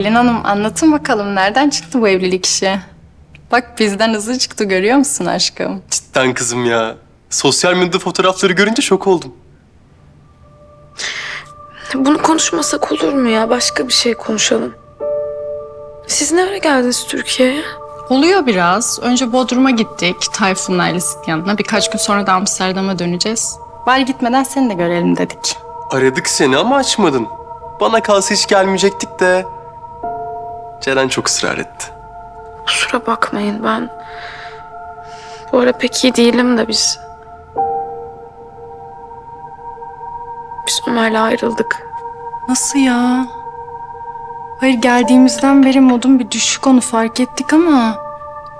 Pelin Hanım anlatın bakalım nereden çıktı bu evlilik işi? Bak bizden hızlı çıktı görüyor musun aşkım? Cidden kızım ya. Sosyal medyada fotoğrafları görünce şok oldum. Bunu konuşmasak olur mu ya? Başka bir şey konuşalım. Siz ne ara geldiniz Türkiye'ye? Oluyor biraz. Önce Bodrum'a gittik Tayfun'un ailesinin yanına. Birkaç gün sonra da Amsterdam'a döneceğiz. Bari gitmeden seni de görelim dedik. Aradık seni ama açmadın. Bana kalsa hiç gelmeyecektik de... Ceren çok ısrar etti. Kusura bakmayın ben... Bu ara pek iyi değilim de biz... Biz Ömer'le ayrıldık. Nasıl ya? Hayır geldiğimizden beri modun bir düşük onu fark ettik ama...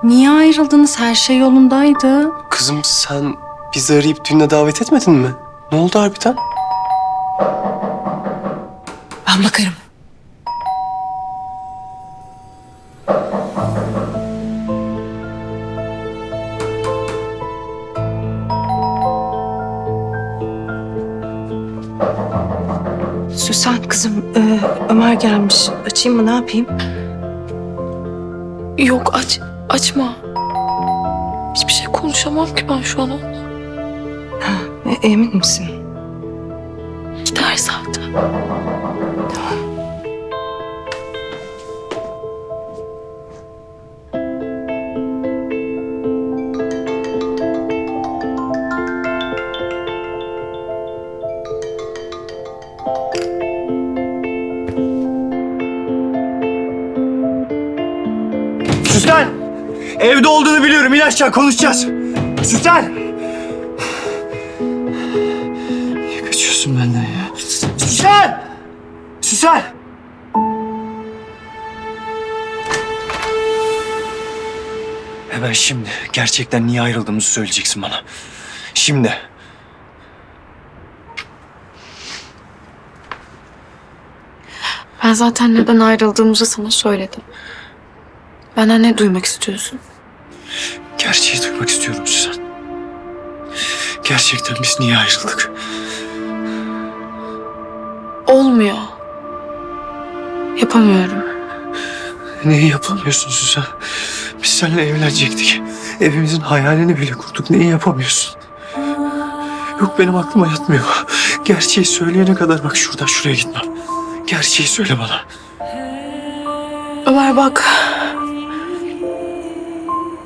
Niye ayrıldınız? Her şey yolundaydı. Kızım sen bizi arayıp düğüne davet etmedin mi? Ne oldu harbiden? Ben bakarım. Süsen kızım e, Ömer gelmiş. Açayım mı ne yapayım? Yok aç, açma. Hiçbir şey konuşamam ki ben şu an onunla. E, emin misin? Gider zaten. Evde olduğunu biliyorum. Aşağı konuşacağız. Süsen! Niye kaçıyorsun benden ya? Süsen! Süsen! Hemen şimdi gerçekten niye ayrıldığımızı söyleyeceksin bana. Şimdi. Ben zaten neden ayrıldığımızı sana söyledim. Benden ne duymak istiyorsun? Gerçeği duymak istiyorum Süsen. Gerçekten biz niye ayrıldık? Olmuyor. Yapamıyorum. Neyi yapamıyorsun Süsen? Biz seninle evlenecektik. Evimizin hayalini bile kurduk. Neyi yapamıyorsun? Yok benim aklıma yatmıyor. Gerçeği söyleyene kadar bak şuradan şuraya gitmem. Gerçeği söyle bana. Ömer bak.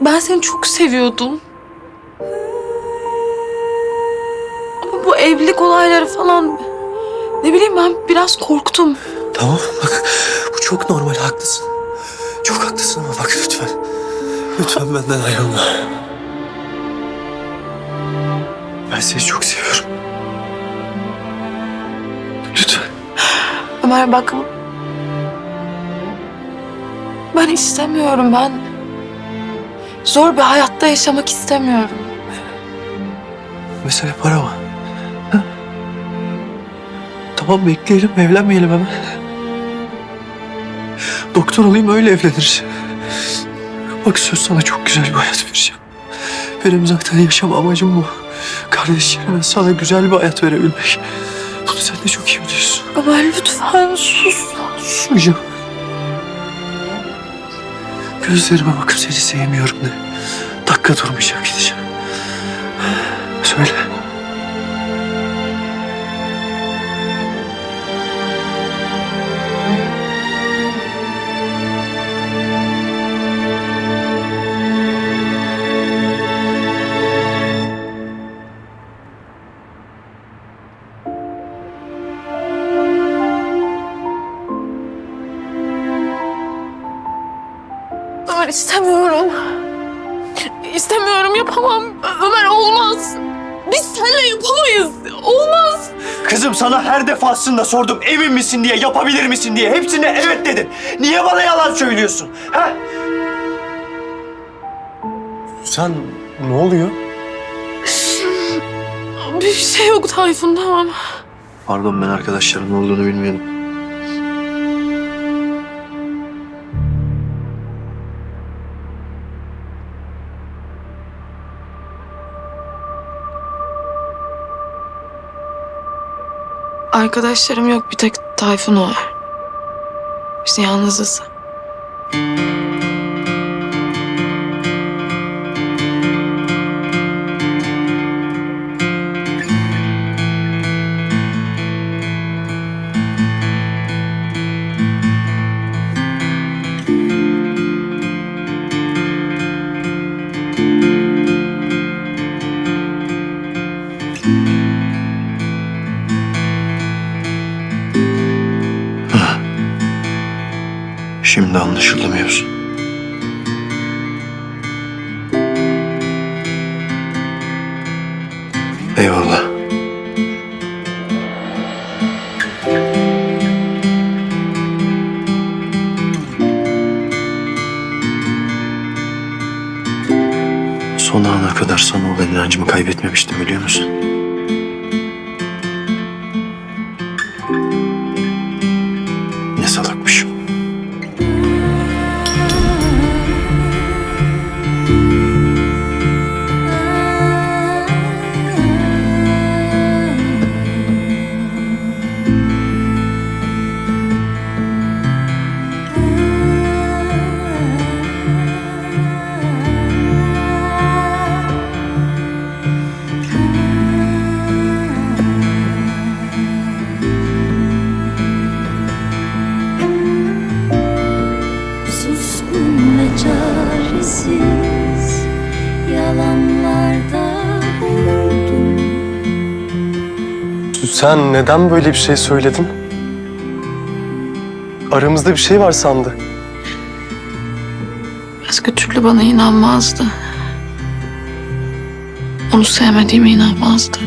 Ben seni çok seviyordum. Ama bu evlilik olayları falan... Ne bileyim ben biraz korktum. Tamam bak bu çok normal haklısın. Çok haklısın ama bak lütfen. Lütfen benden ayrılma. Ben seni çok seviyorum. Lütfen. Ömer bak. Ben istemiyorum ben. Zor bir hayatta yaşamak istemiyorum. Mesele para mı? Ha? Tamam bekleyelim, evlenmeyelim hemen. Doktor olayım öyle evleniriz. Bak söz sana çok güzel bir hayat vereceğim. Benim zaten yaşam amacım bu. Kardeşlerime sana güzel bir hayat verebilmek. Bunu sen de çok iyi biliyorsun. Ömer lütfen sus. Susmayacağım. Gözlerime bakıp seni sevmiyorum de. Dakika durmayacak gideceğim. Söyle. Ömer istemiyorum. İstemiyorum yapamam. Ömer olmaz. Biz seninle yapamayız. Olmaz. Kızım sana her defasında sordum emin misin diye, yapabilir misin diye. Hepsine evet dedin. Niye bana yalan söylüyorsun? Ha? Sen ne oluyor? Bir şey yok Tayfun tamam. Pardon ben arkadaşlarımın olduğunu bilmiyordum. Arkadaşlarım yok bir tek Tayfun var. Biz yalnızız. Anlaşıldı mevzu. Eyvallah. Son ana kadar sana olan inancımı kaybetmemiştim biliyor musun? Çaresiz yalanlarda boğuldum Sen neden böyle bir şey söyledin? Aramızda bir şey var sandı. Başka türlü bana inanmazdı. Onu sevmediğime inanmazdı.